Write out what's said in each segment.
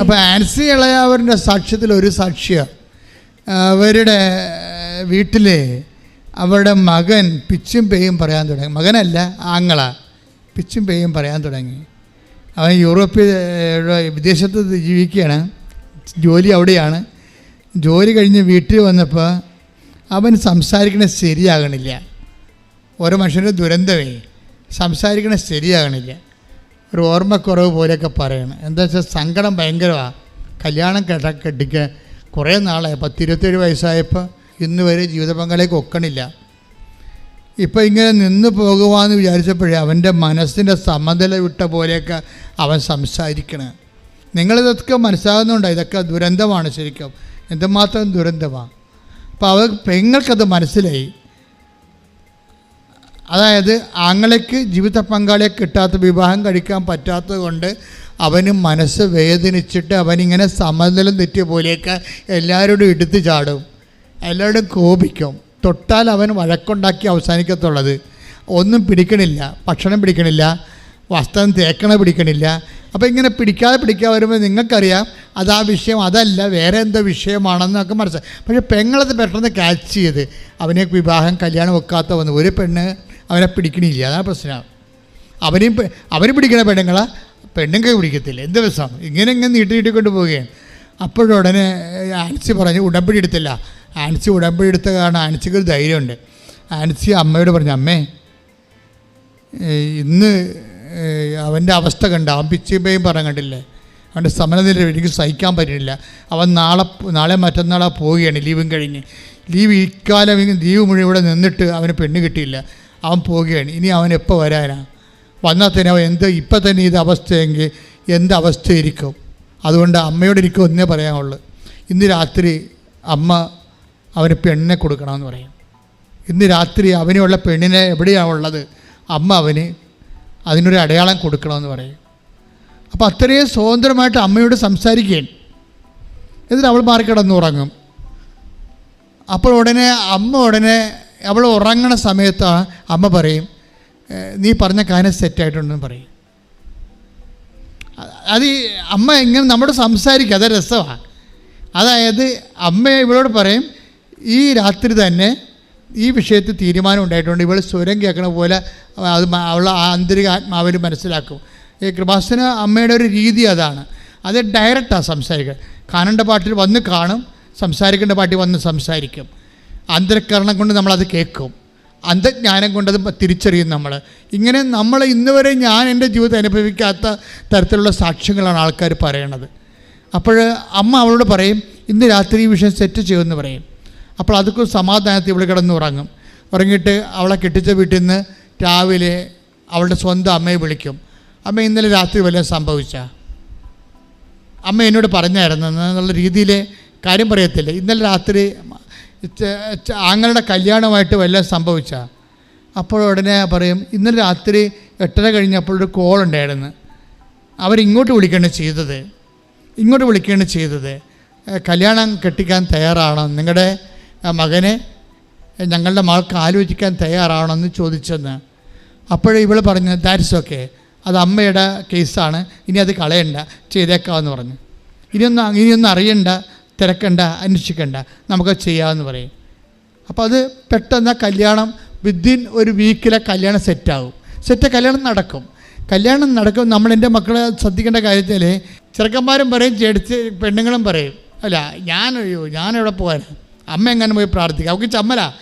അപ്പോൾ ആൻസി ഇളയാവരുടെ സാക്ഷ്യത്തിൽ ഒരു സാക്ഷ്യ. അവരുടെ വീട്ടിലെ അവരുടെ മകൻ പിച്ചും പേയും പറയാൻ തുടങ്ങി. മകനല്ല ആങ്ങള. പിച്ചും പേയും പറയാൻ തുടങ്ങി. അവൻ യൂറോപ്പിൽ വിദേശത്ത് ജീവിക്കുകയാണ്. ജോലി അവിടെയാണ്. ജോലി കഴിഞ്ഞ് വീട്ടിൽ വന്നപ്പോൾ അവൻ സംസാരിക്കണ ശരിയാകണില്ല. ഓരോ മനുഷ്യന്റെ ദുരന്തമേ. സംസാരിക്കണ ശരിയാകണില്ല. ഒരു ഓർമ്മക്കുറവ് പോലെയൊക്കെ പറയണം. എന്താ വെച്ചാൽ സങ്കടം ഭയങ്കരമാണ് കല്യാണം കെട്ട കെട്ടിക്ക് കുറേ നാളായി. പത്ത് ഇരുപത്തേഴ് വയസ്സായപ്പോൾ ഇന്ന് വരെ ജീവിത പങ്കാളിക്ക് ഒക്കണില്ല. ഇപ്പം ഇങ്ങനെ നിന്ന് പോകുവാന്ന് വിചാരിച്ചപ്പോഴേ അവന്റെ മനസ്സിന്റെ സമനില വിട്ട പോലെയൊക്കെ അവൻ സംസാരിക്കണേ. നിങ്ങളിതൊക്കെ മനസ്സിലാകുന്നുണ്ട്? ഇതൊക്കെ ദുരന്തമാണ് ശരിക്കും. എന്തുമാത്രം ദുരന്തമാണ് അപ്പോൾ അവർ പെങ്ങൾക്കത് മനസ്സിലായി. അതായത് ആങ്ങളയ്ക്ക് ജീവിത പങ്കാളിയെ കിട്ടാത്ത വിവാഹം കഴിക്കാൻ പറ്റാത്തത് കൊണ്ട് അവന് മനസ്സ് വേദനിച്ചിട്ട് അവനിങ്ങനെ സമനിലം തെറ്റിയ പോലെയൊക്കെ എല്ലാവരോടും എടുത്തു ചാടും. എല്ലാവരോടും കോപിക്കും. തൊട്ടാൽ അവൻ വഴക്കുണ്ടാക്കി അവസാനിക്കത്തുള്ളത്. ഒന്നും പിടിക്കണില്ല. ഭക്ഷണം പിടിക്കണില്ല. വസ്ത്രം തേക്കണ പിടിക്കണില്ല. അപ്പോൾ ഇങ്ങനെ പിടിക്കാതെ പിടിക്കാതെ വരുമ്പോൾ നിങ്ങൾക്കറിയാം അത് ആ വിഷയം. അതല്ല വേറെ എന്തോ വിഷയമാണെന്നൊക്കെ മനസ്സിലായി പക്ഷേ പെങ്ങളത് പെട്ടെന്ന് ക്യാച്ച് ചെയ്ത് അവനെ വിവാഹം കല്യാണം വെക്കാത്ത വന്നു ഒരു പെണ്ണ് അവനെ പിടിക്കണില്ല. അതാണ് പ്രശ്നം. അവനെയും അവർ പിടിക്കുന്ന പെണ്ണുങ്ങളെ പെണ്ണുങ്ങൾ പിടിക്കത്തില്ല. എന്ത് ദിവസം ഇങ്ങനെ ഇങ്ങനെ നീട്ടി നീട്ടിക്കൊണ്ട് പോവുകയാണ്. അപ്പോഴുടനെ ആൻസി പറഞ്ഞു ഉടമ്പടി എടുത്തില്ല. ആൻസി ഉടമ്പടി എടുത്ത കാരണം ആൻസിക്ക് ഒരു ധൈര്യമുണ്ട്. ആൻസി അമ്മയോട് പറഞ്ഞു അമ്മേ ഇന്ന് അവന്റെ അവസ്ഥ കണ്ട? അവൻ പിച്ചിപ്പയും പറയാൻ കണ്ടില്ലേ? അവന്റെ സമനനില എനിക്ക് സഹിക്കാൻ പറ്റുന്നില്ല. അവൻ നാളെ നാളെ മറ്റന്നാളെ പോവുകയാണ് ലീവും കഴിഞ്ഞ്. ലീവ് ഇക്കാലം ലീവ് മുഴുവൻ ഇവിടെ നിന്നിട്ട് അവന് പെണ്ണ് കിട്ടിയില്ല. അവൻ പോവുകയാണ്. ഇനി അവൻ എപ്പോൾ വരാനാണ് വന്നാൽ തന്നെ അവൻ എന്ത് ഇപ്പം തന്നെ ഇത് അവസ്ഥയെങ്കിൽ എന്ത് അവസ്ഥയിരിക്കും അതുകൊണ്ട് അമ്മയോട് എനിക്ക് ഒന്നേ പറയാനുള്ളൂ. ഇന്ന് രാത്രി അമ്മ അവന് പെണ്ണിനെ കൊടുക്കണമെന്ന് പറയും. ഇന്ന് രാത്രി അവനുള്ള പെണ്ണിനെ എവിടെയാണ് ഉള്ളത്? അമ്മ അവന് അതിനൊരു അടയാളം കൊടുക്കണമെന്ന് പറയും. അപ്പോൾ അത്രയും സ്വതന്ത്രമായിട്ട് അമ്മയോട് സംസാരിക്കുകയാണ്. എന്നിട്ട് അവൾ മാറിക്കിടന്ന് ഉറങ്ങും അപ്പോൾ ഉടനെ അമ്മ ഉടനെ അവൾ ഉറങ്ങണ സമയത്ത് അമ്മ പറയും നീ പറഞ്ഞ കാര്യം സെറ്റായിട്ടുണ്ടെന്ന് പറയും. അത് അമ്മ എങ്ങനെ നമ്മോട് സംസാരിക്കുക അത് രസമാണ് അതായത് അമ്മ ഇവളോട് പറയും ഈ രാത്രി തന്നെ ഈ വിഷയത്തിൽ തീരുമാനം ഉണ്ടായിട്ടുണ്ട്. ഇവൾ സ്വരം കേൾക്കണ പോലെ അത് അവൾ ആന്തരിക ആത്മാവിൽ മനസ്സിലാക്കും. ഈ കൃപാസന അമ്മയുടെ ഒരു രീതി അതാണ്. അത് ഡയറക്റ്റാണ് സംസാരിക്കുക. കാണേണ്ട പാട്ടിൽ വന്ന് കാണും സംസാരിക്കേണ്ട പാട്ടിൽ വന്ന് സംസാരിക്കും. അന്തരക്കരണം കൊണ്ട് നമ്മളത് കേൾക്കും. അന്ധജ്ഞാനം കൊണ്ടത് തിരിച്ചറിയും നമ്മൾ ഇങ്ങനെ നമ്മൾ ഇന്ന് വരെ ഞാൻ എന്റെ ജീവിതം അനുഭവിക്കാത്ത തരത്തിലുള്ള സാക്ഷ്യങ്ങളാണ് ആൾക്കാർ പറയണത്. അപ്പോൾ അമ്മ അവളോട് പറയും ഇന്ന് രാത്രി ഈ വിഷയം സെറ്റ് ചെയ്യുമെന്ന് പറയും. അപ്പോൾ അതൊക്കെ സമാധാനത്തിൽ ഇവിടെ കിടന്ന് ഉറങ്ങും. ഉറങ്ങിയിട്ട് അവളെ കെട്ടിച്ച വീട്ടിൽ നിന്ന് രാവിലെ അവളുടെ സ്വന്തം അമ്മയെ വിളിക്കും. അമ്മ ഇന്നലെ രാത്രി വല്ലതും സംഭവിച്ച? അമ്മ എന്നോട് പറഞ്ഞായിരുന്നു എന്നുള്ള രീതിയിൽ കാര്യം പറയത്തില്ല. ഇന്നലെ രാത്രി ആങ്ങളുടെ കല്യാണമായിട്ട് വല്ലതും സംഭവിച്ച? അപ്പോൾ ഉടനെ പറയും ഇന്നലെ രാത്രി എട്ടര കഴിഞ്ഞപ്പോൾ ഒരു കോൾ ഉണ്ടായിരുന്നു. അവരിങ്ങോട്ട് വിളിക്കുകയാണ് ചെയ്തത്. ഇങ്ങോട്ട് വിളിക്കുകയാണ് ചെയ്തത്. കല്യാണം കെട്ടിക്കാൻ തയ്യാറാണോ? നിങ്ങളുടെ മകനെ ഞങ്ങളുടെ മകൾക്ക് ആലോചിക്കാൻ തയ്യാറാണോ? എന്ന് ചോദിച്ചെന്ന്. അപ്പോൾ ഇവൾ പറഞ്ഞു ദാറ്റ്സ് ഓക്കെ അത് അമ്മയുടെ കേസാണ് ഇനി അത് കളയണ്ട. ചെയ്തേക്കാമെന്ന് പറഞ്ഞു. ഇനിയൊന്നും ഇനിയൊന്നും അറിയണ്ട. തിരക്കണ്ട അന്വേഷിക്കണ്ട. നമുക്ക് ചെയ്യാമെന്ന് പറയും. അപ്പോൾ അത് പെട്ടെന്ന് കല്യാണം വിത്തിൻ ഒരു വീക്കിലെ കല്യാണം സെറ്റാവും സെറ്റ് കല്യാണം നടക്കും. കല്യാണം നടക്കും. നമ്മൾ എന്റെ മക്കളെ ശ്രദ്ധിക്കേണ്ട കാര്യത്തിൽ ചെറുക്കന്മാരും പറയും ചേടിച്ച് പെണ്ണുങ്ങളും പറയും. അല്ല ഞാൻ അയ്യോ ഞാനെവിടെ പോകാൻ അമ്മ എങ്ങനെ പോയി പ്രാർത്ഥിക്കുക അവൾക്ക് ചമ്മല.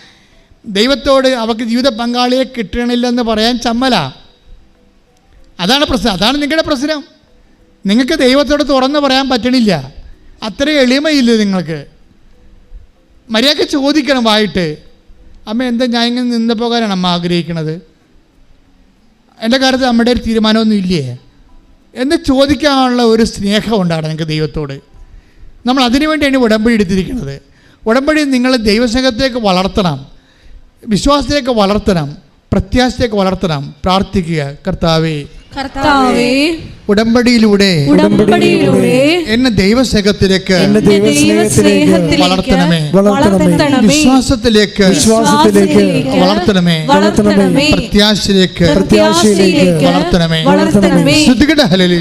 ദൈവത്തോട് അവൾക്ക് ജീവിത പങ്കാളിയെ കിട്ടണില്ലെന്ന് പറയാൻ ചമ്മല. അതാണ് പ്രശ്നം. അതാണ് നിങ്ങളുടെ പ്രശ്നം. നിങ്ങൾക്ക് ദൈവത്തോട് തുറന്ന് പറയാൻ പറ്റണില്ല. അത്ര എളിമയില്ല നിങ്ങൾക്ക്? മര്യാദയ്ക്ക് ചോദിക്കണം വായിട്ട്. അമ്മ എന്താ ഞാൻ ഇങ്ങനെ നിന്ന് പോകാനാണ് അമ്മ ആഗ്രഹിക്കണത്? എന്റെ കാര്യത്തിൽ അമ്മയുടെ ഒരു തീരുമാനമൊന്നും ഇല്ലേ? എന്ന് ചോദിക്കാനുള്ള ഒരു സ്നേഹം ഉണ്ടാണ് നിങ്ങൾക്ക് ദൈവത്തോട്. നമ്മൾ അതിനു വേണ്ടിയാണ് ഉടമ്പടി എടുത്തിരിക്കുന്നത്. ഉടമ്പടി നിങ്ങൾ ദൈവസ്നേഹത്തേക്ക് വളർത്തണം വിശ്വാസത്തിലേക്ക് വളർത്തണം പ്രത്യാശത്തേക്ക് വളർത്തണം. പ്രാർത്ഥിക്കുക. കർത്താവേ കർത്താവേ ഉടമ്പടിയിലൂടെ ഉടമ്പടിയിലൂടെ എന്നെ ദൈവസ്നേഹത്തിലേക്ക് വളർത്തണമേ. വിശ്വാസത്തിലേക്ക് വിശ്വാസത്തിലേക്ക് വളർത്തണമേ. വളർത്തണമേ. പ്രത്യാശയിലേക്ക് പ്രത്യാശയിലേക്ക് വളർത്തണമേ. വളർത്തണമേ. ശ്രദ്ധിക്കട്ടെ ഹലലി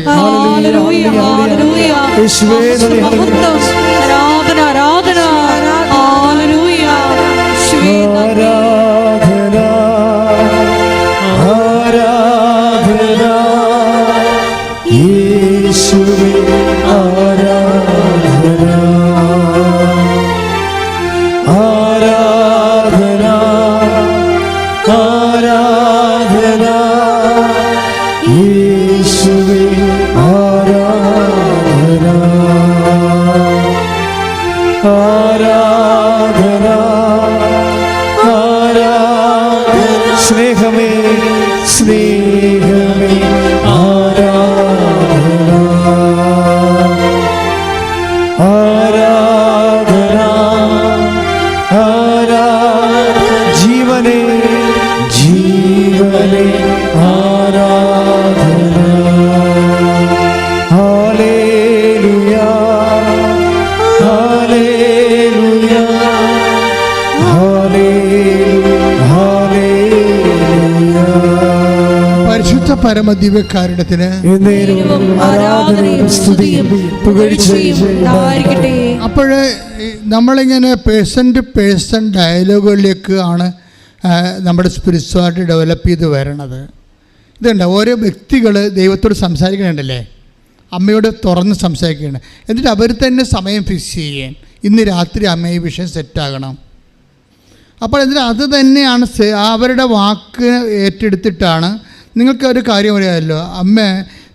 ആരാധന ആരാധന. പരമദിവ്യകാരുണ്യത്തിന് അപ്പോൾ നമ്മളിങ്ങനെ പേഴ്സൺ ടു പേഴ്സൺ ഡയലോഗുകളിലേക്ക് ആണ് നമ്മുടെ സ്പിരിച്വാലിറ്റി ഡെവലപ്പ് ചെയ്ത് വരണത്. ഇതുണ്ട് ഓരോ വ്യക്തികൾ ദൈവത്തോട് സംസാരിക്കണുണ്ടല്ലേ അമ്മയോട് തുറന്ന് സംസാരിക്കുകയാണ്. എന്നിട്ട് അവർ തന്നെ സമയം ഫിക്സ് ചെയ്യാൻ ഇന്ന് രാത്രി അമ്മ ഈ വിഷയം സെറ്റാകണം അപ്പോൾ എന്നിട്ട് അത് തന്നെയാണ് അവരുടെ വാക്ക് ഏറ്റെടുത്തിട്ടാണ് നിങ്ങൾക്ക് ഒരു കാര്യം അറിയാമല്ലോ. അമ്മ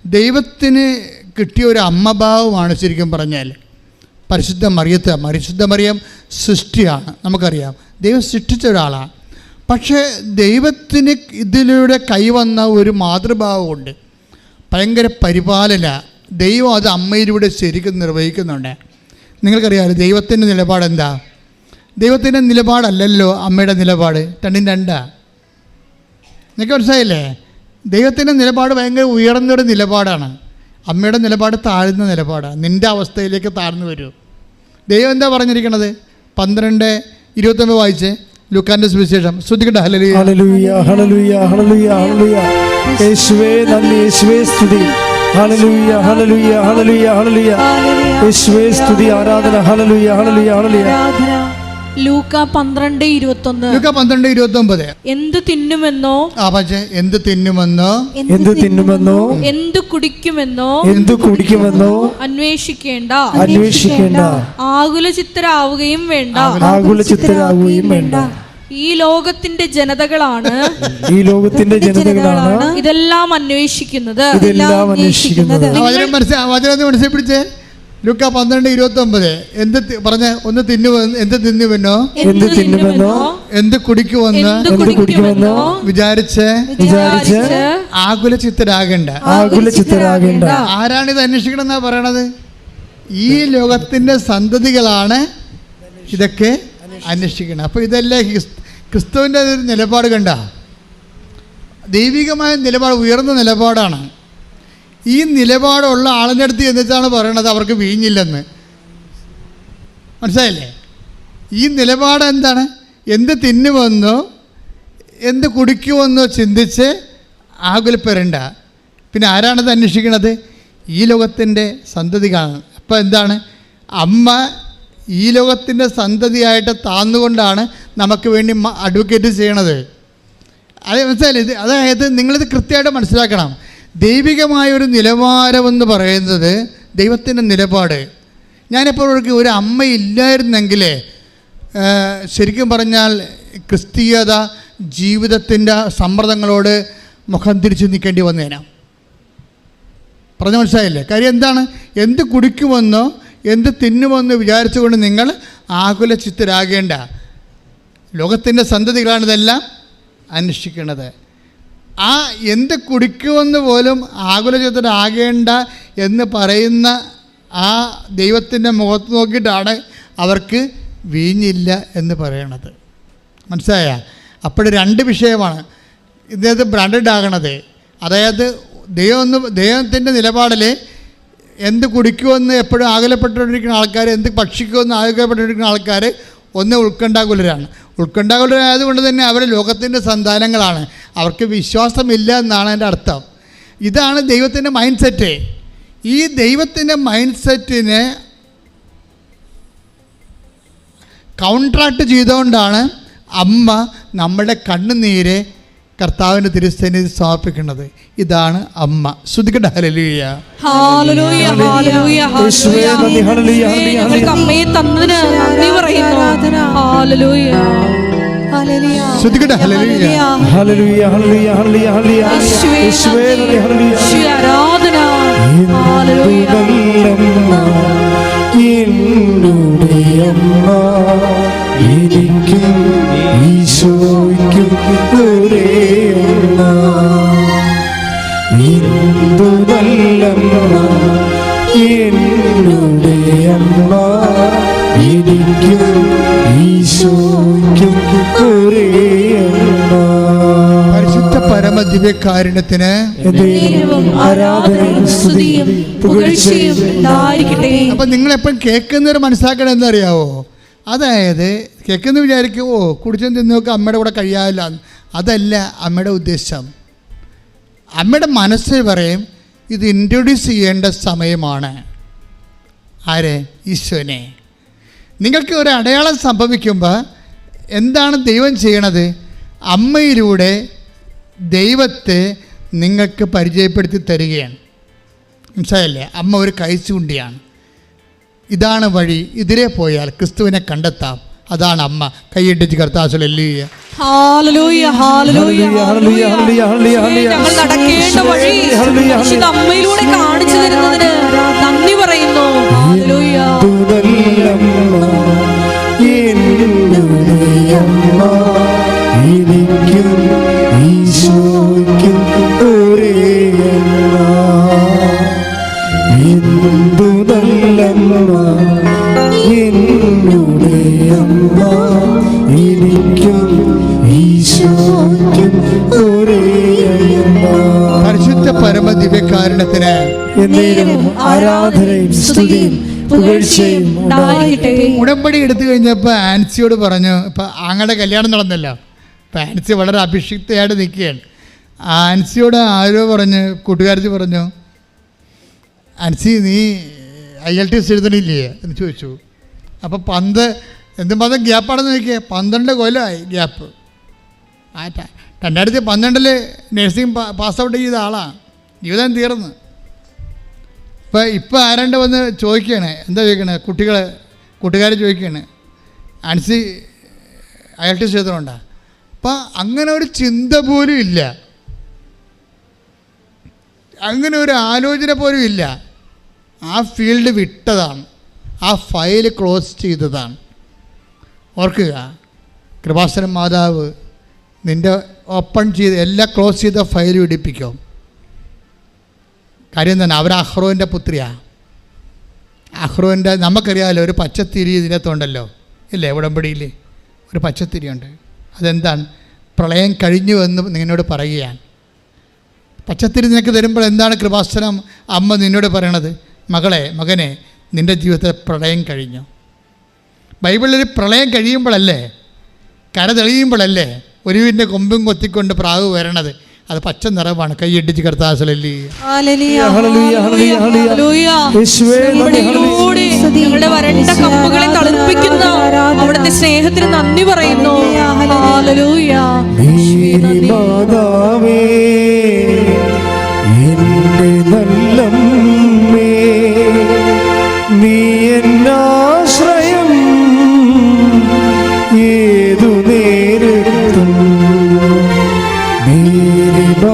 ദൈവത്തിന് കിട്ടിയ ഒരു അമ്മഭാവമാണ് ശരിക്കും പറഞ്ഞാൽ പരിശുദ്ധ മറിയത്ത് പരിശുദ്ധ മറിയം സൃഷ്ടിയാണ് നമുക്കറിയാം. ദൈവം സൃഷ്ടിച്ച ഒരാളാണ്. പക്ഷേ ദൈവത്തിന് ഇതിലൂടെ കൈവന്ന ഒരു മാതൃഭാവമുണ്ട്. ഭയങ്കര പരിപാലന ദൈവം അത് അമ്മയിലൂടെ ശരിക്കും നിർവഹിക്കുന്നുണ്ട്. നിങ്ങൾക്കറിയാമല്ലോ ദൈവത്തിന്റെ നിലപാട് എന്താ? ദൈവത്തിന്റെ നിലപാടല്ലല്ലോ അമ്മയുടെ നിലപാട്. രണ്ടും രണ്ടാ. നിങ്ങൾക്ക് മനസ്സിലായില്ലേ? ദൈവത്തിന്റെ നിലപാട് ഭയങ്കര ഉയർന്നൊരു നിലപാടാണ്. അമ്മയുടെ നിലപാട് താഴ്ന്ന നിലപാടാണ്. നിന്റെ അവസ്ഥയിലേക്ക് താഴ്ന്നു വരൂ. ദൈവം എന്താ പറഞ്ഞിരിക്കണത്? പന്ത്രണ്ട് ഇരുപത്തൊമ്പത് വായിച്ച്. ലുക്കാന്റെ സുവിശേഷം. ശ്രദ്ധിക്കട്ടെ. ഹലലി ഹല്ലേലൂയ ഹല്ലേലൂയ ഹല്ലേലൂയ ഹല്ലേലൂയ. യേശുവേ നന്ദി. സ്തുതി. Hallelujah hallelujah hallelujah hallelujah. യേശുവേ സ്തുതി. ആരാധന. ഹല്ലേലൂയ ഹല്ലേലൂയ ആരാധന ലൂക്ക പന്ത്രണ്ട് ഇരുപത്തൊന്ന്. ലുക്ക പന്ത്രണ്ട് ഇരുപത്തൊമ്പത്. എന്ത് തിന്നുമെന്നോ? ആ പക്ഷേ എന്ത് തിന്നുമെന്നോ? എന്ത് തിന്നുമെന്നോ? എന്ത് കുടിക്കുമെന്നോ? എന്ത് കുടിക്കുമെന്നോ? അന്വേഷിക്കേണ്ട. അന്വേഷിക്കേണ്ട. ആകുല ചിത്തരാവുകയും വേണ്ട. ആകുല ചിത്തരാകുകയും വേണ്ട. ഈ ലോകത്തിന്റെ ജനതകളാണ്. ഈ ലോകത്തിന്റെ ജനതകളാണ് ഇതെല്ലാം അന്വേഷിക്കുന്നത്. ഇതെല്ലാം അന്വേഷിക്കുന്നത്. വചനം മനസ്സിലാ വചനം മനസ്സിൽ പിടിച്ചേ. ലുക്ക പന്ത്രണ്ട് ഇരുപത്തി ഒമ്പത് എന്ത് തി- പറഞ്ഞ ഒന്ന് തിന്നു എന്ത് തിന്നുവെന്നോ എന്ത് തിന്നുമെന്നോ എന്ത് കുടിക്കുമെന്ന് എന്ത് കുടിക്കുമെന്നോ വിചാരിച്ച്? വിചാരിച്ച് ആകുല ചിത്തരാകണ്ട ആകുല ചിത്തരാകണ്ട ആരാണിത് അന്വേഷിക്കണം എന്നാ പറയണത്? ഈ ലോകത്തിന്റെ സന്തതികളാണ് ഇതൊക്കെ അന്വേഷിക്കണം. അപ്പൊ ഇതല്ലേ ക്രിസ്തുവിന്റെ ക്രിസ്തുവിന്റെ നിലപാട് കണ്ട? ദൈവികമായ നിലപാട് ഉയർന്ന നിലപാടാണ്. ഈ നിലപാടുള്ള ആളിന്റെ അടുത്ത് എന്നിട്ടാണ് പറയണത് അവർക്ക് വീഞ്ഞില്ലെന്ന്. മനസ്സിലായില്ലേ? ഈ നിലപാട് എന്താണ്? എന്ത് തിന്നുമെന്നോ എന്ത് കുടിക്കുമെന്നോ ചിന്തിച്ച് ആകുലപ്പെടേണ്ട പിന്നെ ആരാണത് അന്വേഷിക്കുന്നത് ഈ ലോകത്തിന്റെ സന്തതികളാണ്. അപ്പോൾ എന്താണ്? അമ്മ ഈ ലോകത്തിന്റെ സന്തതിയായിട്ട് താന്നുകൊണ്ടാണ് നമുക്ക് വേണ്ടി അഡ്വക്കേറ്റ് ചെയ്യണത്. അത് മനസ്സിലായില്ലേ? ഇത് അതായത് നിങ്ങളിത് കൃത്യമായിട്ട് മനസ്സിലാക്കണം. ദൈവികമായ ഒരു നിലവാരമെന്ന് പറയുന്നത് ദൈവത്തിന്റെ നിലപാട്. ഞാനിപ്പോൾ ഒരു അമ്മ ഇല്ലായിരുന്നെങ്കിൽ ശരിക്കും പറഞ്ഞാൽ ക്രിസ്തീയത ജീവിതത്തിന്റെ സമ്മർദ്ദങ്ങളോട് മുഖം തിരിച്ച് നിൽക്കേണ്ടി വന്നേനാ. പറഞ്ഞു മനസ്സിലായില്ലേ? കാര്യം എന്താണ്? എന്ത് കുടിക്കുമെന്നോ എന്ത് തിന്നുമെന്നോ വിചാരിച്ചുകൊണ്ട് നിങ്ങൾ ആകുല ചിത്തരാകേണ്ട ലോകത്തിന്റെ സന്തതികളാണ് ഇതെല്ലാം അന്വേഷിക്കുന്നത് ആ എന്ത് കുടിക്കുമെന്ന് പോലും ആകുലചിത്തരാകേണ്ട എന്ന് പറയുന്ന ആ ദൈവത്തിന്റെ മുഖത്ത് നോക്കിയിട്ടാണ് അവർക്ക് വീഞ്ഞില്ല എന്ന് പറയണത്. മനസ്സിലായ? അപ്പോൾ രണ്ട് വിഷയമാണ്. ഇദ്ദേഹത്തെ ബ്രാൻഡഡ് ആകണത്. അതായത് ദൈവം ഒന്ന് ദൈവത്തിന്റെ നിലപാടിൽ എന്ത് കുടിക്കുമെന്ന് എപ്പോഴും ആകുലപ്പെട്ടുകൊണ്ടിരിക്കുന്ന ആൾക്കാർ എന്ത് ഭക്ഷിക്കുമെന്ന് ആകുലപ്പെട്ടുകൊണ്ടിരിക്കുന്ന ആൾക്കാർ ഒന്ന് ഉത്കണ്ഠാകുലരാണ്. ഉത്കണ്ഠാകുലരായതുകൊണ്ട് തന്നെ അവർ ലോകത്തിന്റെ സന്താനങ്ങളാണ്. അവർക്ക് വിശ്വാസമില്ല എന്നാണ് എന്റെ അർത്ഥം. ഇതാണ് ദൈവത്തിന്റെ മൈൻഡ് സെറ്റ് ഈ ദൈവത്തിന്റെ മൈൻഡ് സെറ്റിനെ കൗൺട്രാക്ട് ചെയ്തുകൊണ്ടാണ് അമ്മ നമ്മുടെ കണ്ണുനീര് കർത്താവിന്റെ തിരുസ്ഥനി സമർപ്പിക്കുന്നത് ഇതാണ് അമ്മ. ഹലലൂയ ശ്രദ്ധിക്കട്ടെ ഹാലലൂയ ഹല്ലേലൂയ. ആരാധന. എന്നുടെ അമ്മ. എനിക്കും ഈശോയ്ക്കും ഒരേ അമ്മ എന്തു നല്ലമ്മ എന്നുടെ അമ്മ എനിക്കും ഈശോയ്ക്കും ഒരേ അമ്മ പരിശുദ്ധ പരമ ദിവ്യകാരുണ്യത്തിന് അപ്പൊ അപ്പം നിങ്ങളെപ്പോഴും കേൾക്കുന്നവർ മനസ്സിലാക്കണം എന്നറിയാവോ അതായത് കേൾക്കുന്ന വിചാരിക്കും ഓ കുടിച്ചും തിന്നൊക്കെ അമ്മയുടെ കൂടെ കഴിയാവില്ല അതല്ല അമ്മയുടെ ഉദ്ദേശം. അമ്മയുടെ മനസ്സിൽ പറയും ഇത് ഇൻട്രൊഡ്യൂസ് ചെയ്യേണ്ട സമയമാണ്. ആരെ? ഈശ്വനെ നിങ്ങൾക്ക് ഒരു അടയാളം സംഭവിക്കുമ്പോൾ എന്താണ് ദൈവം ചെയ്യണത്? അമ്മയിലൂടെ ദൈവത്തെ നിങ്ങൾക്ക് പരിചയപ്പെടുത്തി തരികയാണ്. മനസ്സിലായല്ലേ? അമ്മ ഒരു കൈച്ചുണ്ടിയാണ് ഇതാണ് വഴി. ഇതിലെ പോയാൽ ക്രിസ്തുവിനെ കണ്ടെത്താം. അതാണ് അമ്മ. കൈയിട്ടിച്ച് ഹല്ലേലൂയ. ഞങ്ങൾ നടക്കേണ്ട വഴി. അമ്മയിലൂടെ കാണിച്ചു തരുന്നതിന് നന്ദി പറയുന്നു. ഉടമ്പടി എടുത്തു കഴിഞ്ഞപ്പോൾ ആൻസിയോട് പറഞ്ഞു ഇപ്പം അങ്ങടെ കല്യാണം നടന്നല്ലോ. അപ്പം ആൻസി വളരെ അഭിഷിക്തയായിട്ട് നിൽക്കുകയാണ്. ആൻസിയോട് ആരോ പറഞ്ഞു കൂട്ടുകാരത്തി പറഞ്ഞു ആൻസി നീ ഐ എൽ ടി എസ് എഴുതണില്ലേ? എന്ന് ചോദിച്ചു. അപ്പോൾ പന്ത് എന്തും പന്തം ഗ്യാപ്പാണെന്ന് നോക്കിയേ പന്ത്രണ്ട് കൊല്ലമായി ഗ്യാപ്പ്. രണ്ടായിരത്തി പന്ത്രണ്ടിൽ നഴ്സിംഗ് പാസ് ഔട്ട് ചെയ്ത ആളാണ് ജീവിതം തീർന്ന്. ഇപ്പം ഇപ്പം ആരാണ്ട് വന്ന് ചോദിക്കുകയാണ് എന്താ ചോദിക്കണേ? കുട്ടികൾ കൂട്ടുകാർ ചോദിക്കുകയാണ് Ancy I L T S അപ്പം അങ്ങനെ ഒരു ചിന്ത പോലും ഇല്ല. അങ്ങനെ ഒരു ആലോചന പോലും ഇല്ല. ആ ഫീൽഡ് വിട്ടതാണ്. ആ ഫയൽ ക്ലോസ് ചെയ്തതാണ്. ഓർക്കുക കൃപാസനം മാതാവ് നിന്റെ ഓപ്പൺ ചെയ്ത് എല്ലാം ക്ലോസ് ചെയ്ത ഫയൽ പിടിപ്പിക്കും കാര്യം തന്നെ അവർ അഹ്റോന്റെ പുത്രിയാണ് അഹ്റോന്റെ നമുക്കറിയാമല്ലോ ഒരു പച്ചത്തിരി ഇതിനകത്തുണ്ടല്ലോ ഇല്ലേ? ഉടമ്പടിയിൽ ഒരു പച്ചത്തിരിയുണ്ട് അതെന്താണ്? പ്രളയം കഴിഞ്ഞു എന്ന് നിന്നോട് പറയുകയാണ്. പച്ചത്തിരി നിനക്ക് തരുമ്പോൾ എന്താണ് കൃപാസനം? അമ്മ നിന്നോട് പറയണത് മകളെ മകനെ നിന്റെ ജീവിതത്തിൽ പ്രളയം കഴിഞ്ഞു. ബൈബിളിൽ പ്രളയം കഴിയുമ്പോഴല്ലേ കര തെളിയുമ്പോഴല്ലേ ഒരുവിന്റെ കൊമ്പും കൊത്തിക്കൊണ്ട് പ്രാവ് വരണത്? അത് പച്ച നിറമാണ്. കൈയിട്ടിച്ച് കർത്താസലല്ലി ഞങ്ങളുടെ വരണ്ട കമ്പുകളെ തളിർപ്പിക്കുന്ന അവിടുത്തെ സ്നേഹത്തിന് നന്ദി പറയുന്നു. മാതാവേ എന്റെ നല്ലമ്മേ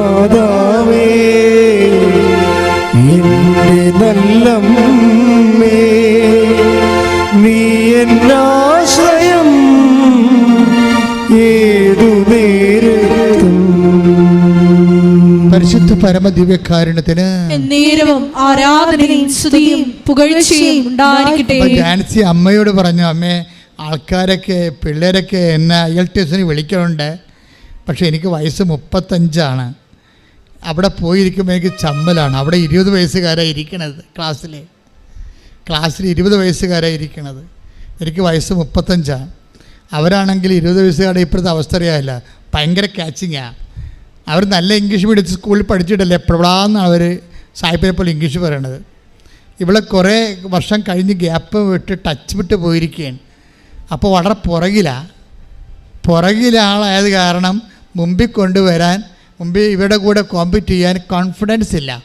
മാതാവേ എന്റെ നല്ലമ്മേ നീ എന്നാശ്രയം ഏതു നേരത്തും. പരിശുദ്ധ പരമ ദിവ്യകാരുണ്യത്തിന് നേരവും ആരാധനയും സ്തുതിയും പുകഴ്ചയും ഉണ്ടായിരിക്കട്ടെ. അപ്പൊ ജാൻസി അമ്മയോട് പറഞ്ഞു അമ്മേ ആൾക്കാരൊക്കെ പിള്ളേരൊക്കെ എന്നെ ഐ എൽ ടി എസിന് വിളിക്കുന്നുണ്ട് പക്ഷേ എനിക്ക് വയസ്സ് മുപ്പത്തഞ്ചാണ്. അവിടെ പോയിരിക്കുമ്പോൾ എനിക്ക് ചമ്മലാണ്. അവിടെ ഇരുപത് വയസ്സുകാരാണ് ഇരിക്കണത് ക്ലാസ്സിൽ ക്ലാസ്സിൽ ഇരുപത് വയസ്സുകാരാണ് ഇരിക്കണത്. എനിക്ക് വയസ്സ് മുപ്പത്തഞ്ചാണ് അവരാണെങ്കിൽ ഇരുപത് വയസ്സുകാരുടെ ഇപ്പോഴത്തെ അവസ്ഥ അറിയാമല്ല ഭയങ്കര ക്യാച്ചിങ്ങാണ് അവർ നല്ല ഇംഗ്ലീഷ് മീഡിയം സ്കൂളിൽ പഠിച്ചിട്ടല്ലേ എപ്പോഴാന്ന് അവർ സായിപ്പിനെ പോലെ ഇംഗ്ലീഷ് പറയണത്. ഇവിടെ കുറേ വർഷം കഴിഞ്ഞ് ഗ്യാപ്പ് വിട്ട് ടച്ച് വിട്ട് പോയിരിക്കുകയാണ്. അപ്പോൾ വളരെ പുറകിലാണ് പുറകിലാളായത് കാരണം മുമ്പിൽ കൊണ്ടുവരാൻ മുമ്പിൽ ഇവരുടെ കൂടെ കോമ്പറ്റ് ചെയ്യാൻ കോൺഫിഡൻസ് ഇല്ല.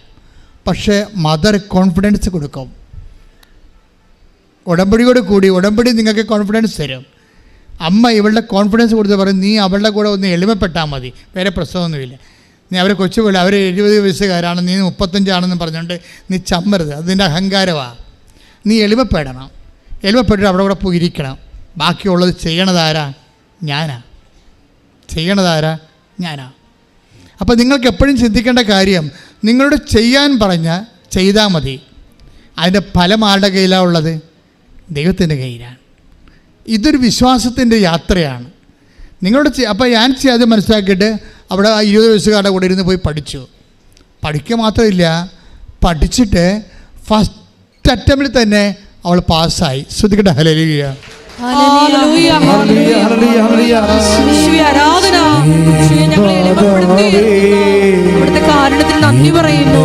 പക്ഷേ മദർ കോൺഫിഡൻസ് കൊടുക്കും. ഉടമ്പടിയോട് കൂടി ഉടമ്പടി നിങ്ങൾക്ക് കോൺഫിഡൻസ് തരും. അമ്മ ഇവളുടെ കോൺഫിഡൻസ് കൊടുത്ത് പറയും നീ അവളുടെ കൂടെ ഒന്ന് എളിമപ്പെട്ടാൽ മതി. വേറെ പ്രശ്നമൊന്നുമില്ല. നീ അവരെ കൊച്ചു പോലെ അവർ എഴുപത് വയസ്സുകാരാണ് നീ മുപ്പത്തഞ്ചാണെന്ന് പറഞ്ഞുകൊണ്ട് നീ ചമ്മരുത്. അതിന്റെ അഹങ്കാരമാണ് നീ എളിമപ്പെടണം. എളിമപ്പെട്ടിട്ട് അവിടെ കൂടെ പോയി ഇരിക്കണം ബാക്കിയുള്ളത് ചെയ്യണതാരാ? ഞാനാ. ചെയ്യണതാരാ? ഞാനാ. അപ്പോൾ നിങ്ങൾക്ക് എപ്പോഴും ചിന്തിക്കേണ്ട കാര്യം നിങ്ങളോട് ചെയ്യാൻ പറഞ്ഞ ചെയ്താൽ മതി. അതിന്റെ ഫലം ആരുടെ കയ്യിലാണ് ഉള്ളത്? ദൈവത്തിന്റെ കയ്യിലാണ്. ഇതൊരു വിശ്വാസത്തിന്റെ യാത്രയാണ്. നിങ്ങളോട് അപ്പോൾ ഞാൻ ചെയ്യാതെ മനസ്സിലാക്കിയിട്ട് അവിടെ ആ ഇരുപത് വയസ്സുകാരുടെ കൂടെ ഇരുന്ന് പോയി പഠിച്ചു. പഠിക്കുക മാത്രമില്ല പഠിച്ചിട്ട് ഫസ്റ്റ് അറ്റംപ്റ്റിൽ തന്നെ അവൾ പാസ്സായി ശ്രദ്ധിക്കട്ടെ? ഹലലിയ ആരാധന. ഇവിടുത്തെ കാരണത്തിന് നന്ദി പറയുന്നു.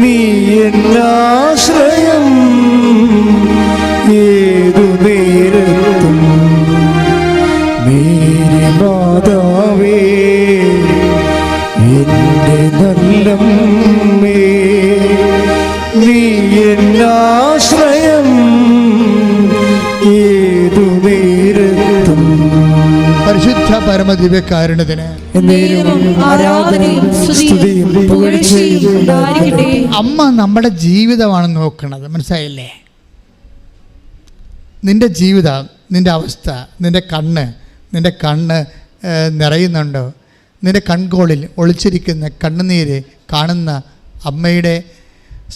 നീ എന്നാശ്രയം ഉണ്ടായിരിക്കട്ടെ. അമ്മ നമ്മുടെ ജീവിതമാണ് നോക്കുന്നത് മനസ്സിലായില്ലേ? നിന്റെ ജീവിതം നിന്റെ അവസ്ഥ നിന്റെ കണ്ണ് നിന്റെ കണ്ണ് നിറയുന്നുണ്ടോ? നിന്റെ കൺകോളിൽ ഒളിച്ചിരിക്കുന്ന കണ്ണുനീര് കാണുന്ന അമ്മയുടെ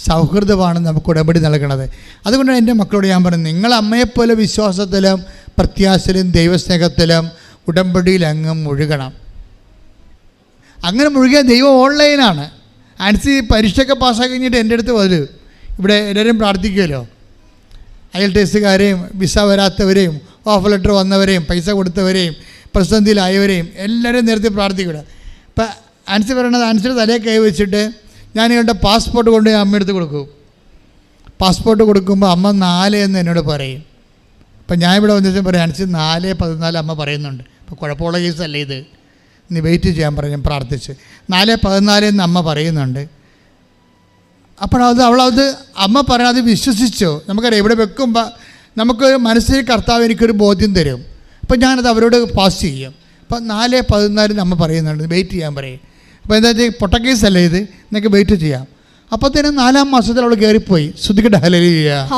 സൗഹൃദമാണ് നമുക്ക് ഉടമ്പടി നൽകുന്നത് അതുകൊണ്ടാണ് എന്റെ മക്കളോട് ഞാൻ പറഞ്ഞത് നിങ്ങൾ അമ്മയെപ്പോലെ വിശ്വാസത്തിലും പ്രത്യാശയിലും ദൈവസ്നേഹത്തിലും ഉടമ്പടിയിൽ അങ്ങ് മുഴുകണം. അങ്ങനെ മുഴുകിയ ദൈവം ഓൺലൈനാണ്. ആൻസി പരീക്ഷയൊക്കെ പാസ്സാക്കി കഴിഞ്ഞിട്ട് എന്റെ അടുത്ത് വരൂ. ഇവിടെ എല്ലാവരും പ്രാർത്ഥിക്കുമല്ലോ. അയൽ ടെസ്റ്റുകാരെയും വിസ വരാത്തവരെയും ഓഫർ ലെറ്റർ വന്നവരെയും പൈസ കൊടുത്തവരെയും പ്രതിസന്ധിയിലായവരെയും എല്ലാവരെയും നേരത്തെ പ്രാർത്ഥിക്കുക. ഇപ്പം ആൻസി പറയണത് ആൻസിയുടെ തലേ കൈ വെച്ചിട്ട് ഞാൻ ഇവരുടെ പാസ്പോർട്ട് കൊണ്ട് അമ്മയെടുത്ത് കൊടുക്കും. പാസ്പോർട്ട് കൊടുക്കുമ്പോൾ അമ്മ നാല് എന്ന് എന്നോട് പറയും. അപ്പം ഞാൻ ഇവിടെ വന്നിട്ട് പറയാം ആൻസി നാല് പതിനാല് അമ്മ പറയുന്നുണ്ട്. അപ്പോൾ കുഴപ്പമുള്ള കേസല്ലേ ഇത്? ഇന്ന് വെയിറ്റ് ചെയ്യാൻ പറഞ്ഞു ഞാൻ പ്രാർത്ഥിച്ച്. നാല് പതിനാല് എന്ന് അമ്മ പറയുന്നുണ്ട്. അപ്പോൾ അത് അവളത് അമ്മ പറയാതെ വിശ്വസിച്ചോ? നമുക്കറിയാം ഇവിടെ വെക്കുമ്പോൾ നമുക്ക് മനസ്സിൽ കർത്താവ് എനിക്കൊരു ബോധ്യം തരും. അപ്പോൾ ഞാനത് അവരോട് പാസ് ചെയ്യും. അപ്പോൾ നാല് പതിനാലിന് അമ്മ പറയുന്നുണ്ട്. വെയിറ്റ് ചെയ്യാൻ പറയും. അപ്പോൾ എന്താ വെച്ചാൽ പൊട്ടക്കേസല്ലേ ഇത്? നിങ്ങൾക്ക് വെയിറ്റ് ചെയ്യാം. അപ്പോൾ തന്നെ നാലാം മാസത്തിൽ അവൾ കയറിപ്പോയി ശ്രദ്ധിക്കട്ടെ ഹലലിയ